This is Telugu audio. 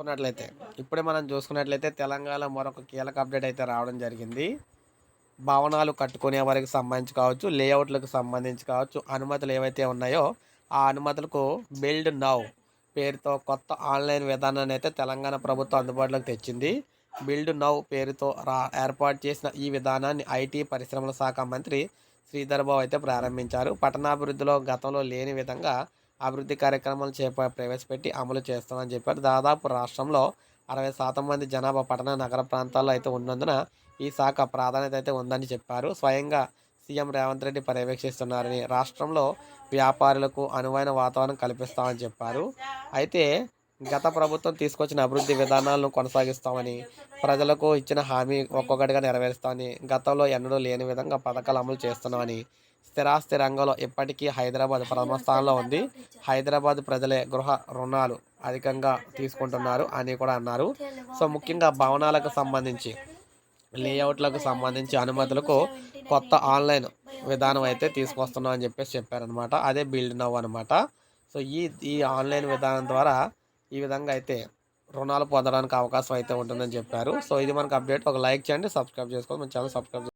చూసుకున్నట్లయితే ఇప్పుడే మనం చూసుకున్నట్లయితే తెలంగాణ మరొక కీలక అప్డేట్ అయితే రావడం జరిగింది. భవనాలు కట్టుకునే వారికి సంబంధించి కావచ్చు లేఅవుట్లకు సంబంధించి కావచ్చు అనుమతులు ఏవైతే ఉన్నాయో ఆ అనుమతులకు బిల్డ్ నౌ పేరుతో కొత్త ఆన్లైన్ విధానాన్ని అయితే తెలంగాణ ప్రభుత్వం అందుబాటులోకి తెచ్చింది. బిల్డ్ నౌ పేరుతో రా ఏర్పాటు చేసిన ఈ విధానాన్ని ఐటీ పరిశ్రమల శాఖ మంత్రి శ్రీధర్ బాబు అయితే ప్రారంభించారు. పట్టణాభివృద్ధిలో గతంలో లేని విధంగా అభివృద్ధి కార్యక్రమాలు చేప ప్రవేశపెట్టి అమలు చేస్తామని చెప్పారు. దాదాపు రాష్ట్రంలో అరవై శాతం మంది జనాభా పట్టణ నగర ప్రాంతాల్లో అయితే ఉన్నందున ఈ శాఖ ప్రాధాన్యత అయితే ఉందని చెప్పారు. స్వయంగా సీఎం రేవంత్ రెడ్డి పర్యవేక్షిస్తున్నారని రాష్ట్రంలో వ్యాపారులకు అనువైన వాతావరణం కల్పిస్తామని చెప్పారు. అయితే గత ప్రభుత్వం తీసుకొచ్చిన అభివృద్ధి విధానాలను కొనసాగిస్తామని ప్రజలకు ఇచ్చిన హామీ ఒక్కొక్కటిగా నెరవేరుస్తామని గతంలో ఎన్నడూ లేని విధంగా పథకాలు అమలు చేస్తున్నామని స్థిరాస్తి రంగంలో ఇప్పటికీ హైదరాబాద్ ప్రథమ స్థానంలో ఉంది. హైదరాబాద్ ప్రజలే గృహ రుణాలు అధికంగా తీసుకుంటున్నారు అని కూడా అన్నారు. సో ముఖ్యంగా భవనాలకు సంబంధించి లేఅవుట్లకు సంబంధించి అనుమతులకు కొత్త ఆన్లైన్ విధానం అయితే తీసుకొస్తున్నాం అని చెప్పేసి చెప్పారనమాట అదే బిల్డ్ నవ్ అనమాట సో ఈ ఈ ఆన్లైన్ విధానం ద్వారా ఈ విధంగా అయితే రుణాలు పొందడానికి అవకాశం అయితే ఉంటుందని చెప్పారు. సో ఇది మనకు అప్డేట్. ఒక లైక్ చేయండి సబ్స్క్రైబ్ చేసుకోండి. మన ఛానల్ సబ్స్క్రైబ్